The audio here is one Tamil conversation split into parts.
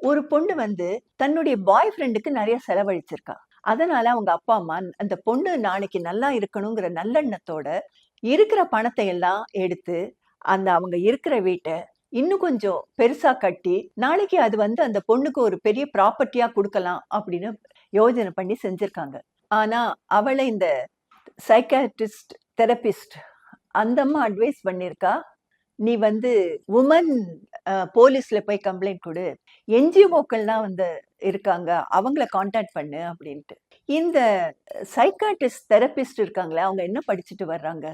ஒரு பொண்ணு வந்து தன்னுடைய பாய் ஃப்ரெண்டுக்கு நிறைய செலவழிச்சிருக்கா. அதனால அவங்க அப்பா அம்மா அந்த பொண்ணு நாளைக்கு நல்லா இருக்கணுங்கிற நல்லெண்ணத்தோட இருக்கிற பணத்தை எல்லாம் எடுத்து அந்த அவங்க இருக்கிற வீட்டை இன்னும் கொஞ்சம் பெருசா கட்டி நாளைக்கு அது வந்து அந்த பொண்ணுக்கு ஒரு பெரிய ப்ராப்பர்ட்டியா கொடுக்கலாம் அப்படின்னு யோஜனை பண்ணி செஞ்சிருக்காங்க. ஆனா அவளை இந்த சைக்காட்ரிஸ்ட் தெரபிஸ்ட் அந்த அம்மா அட்வைஸ் பண்ணியிருக்கா நீ வந்து உமன் போலீஸ்ல போய் கம்ப்ளைண்ட் கொடு. என்ஜிஓக்கள்லாம் வந்து இருக்காங்க. அவங்கள காண்டாக்ட் பண்ணு அப்படின்ட்டு. இந்த சைக்காட்டிஸ்ட் தெரபிஸ்ட் இருக்காங்களே அவங்க என்ன படிச்சுட்டு வர்றாங்க?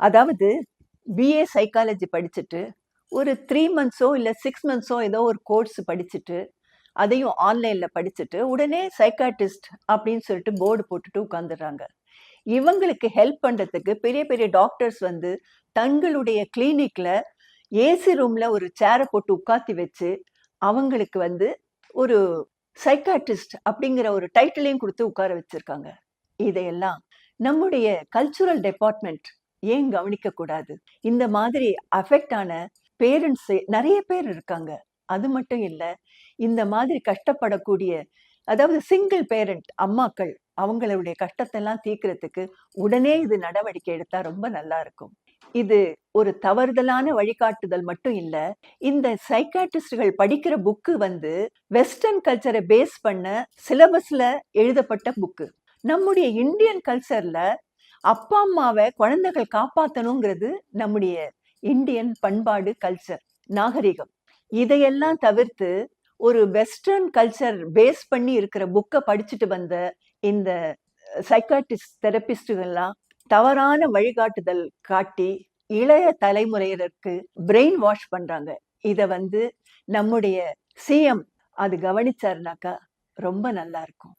அதாவது பிஏ சைக்காலஜி படிச்சுட்டு ஒரு த்ரீ மந்த்ஸோ இல்லை சிக்ஸ் மந்த்ஸோ ஏதோ ஒரு கோர்ஸ் படிச்சுட்டு அதையும் ஆன்லைனில் படிச்சுட்டு உடனே சைக்காட்டிஸ்ட் அப்படின்னு சொல்லிட்டு போர்டு போட்டுட்டு உட்காந்துடுறாங்க இவங்களுக்கு ஹெல்ப் பண்ணுறதுக்கு பெரிய பெரிய டாக்டர்ஸ் வந்து தங்களுடைய கிளினிக்கில் ஏசி ரூம்ல ஒரு சேரை போட்டு உட்காத்தி வச்சு அவங்களுக்கு வந்து ஒரு சைக்காட்ரிஸ்ட் அப்படிங்கிற ஒரு டைட்டிலையும் கொடுத்து உட்கார வச்சிருக்காங்க. இதையெல்லாம் நம்முடைய கல்ச்சுரல் டிபார்ட்மெண்ட் ஏன் கவனிக்க கூடாது? இந்த மாதிரி அஃபெக்ட் ஆன பேரண்ட்ஸ் நிறைய பேர் இருக்காங்க. அது மட்டும் இல்ல இந்த மாதிரி கஷ்டப்படக்கூடிய அதாவது சிங்கிள் பேரண்ட் அம்மாக்கள் அவங்களுடைய கஷ்டத்தெல்லாம் தீர்க்கறதுக்கு உடனே இது நடவடிக்கை எடுத்தா ரொம்ப நல்லா இருக்கும். இது ஒரு தவறுதலான வழிகாட்டுதல் மட்டும் இல்ல. இந்த சைக்காட்ரிஸ்டுகள் படிக்கிற புக்கு வந்து வெஸ்டர்ன் கல்ச்சரை பேஸ் பண்ண சிலபஸ்ல எழுதப்பட்ட புக்கு நம்முடைய இந்தியன் கல்ச்சர்ல அப்பா அம்மாவை குழந்தைகள் காப்பாத்தணுங்கிறது நம்முடைய இந்தியன் பண்பாடு கல்ச்சர் நாகரிகம். இதையெல்லாம் தவிர்த்து ஒரு வெஸ்டர்ன் கல்ச்சர் பேஸ் பண்ணி இருக்கிற புக்கை படிச்சுட்டு வந்த இந்த சைக்காட்டிஸ்ட் தெரபிஸ்டுகள்லாம் தவறான வழிகாட்டுதல் காட்டி இளைய தலைமுறையினருக்கு பிரெயின் வாஷ் பண்றாங்க. இத வந்து நம்முடைய சிஎம் அது கவனிச்சாருனாக்கா ரொம்ப நல்லா இருக்கும்.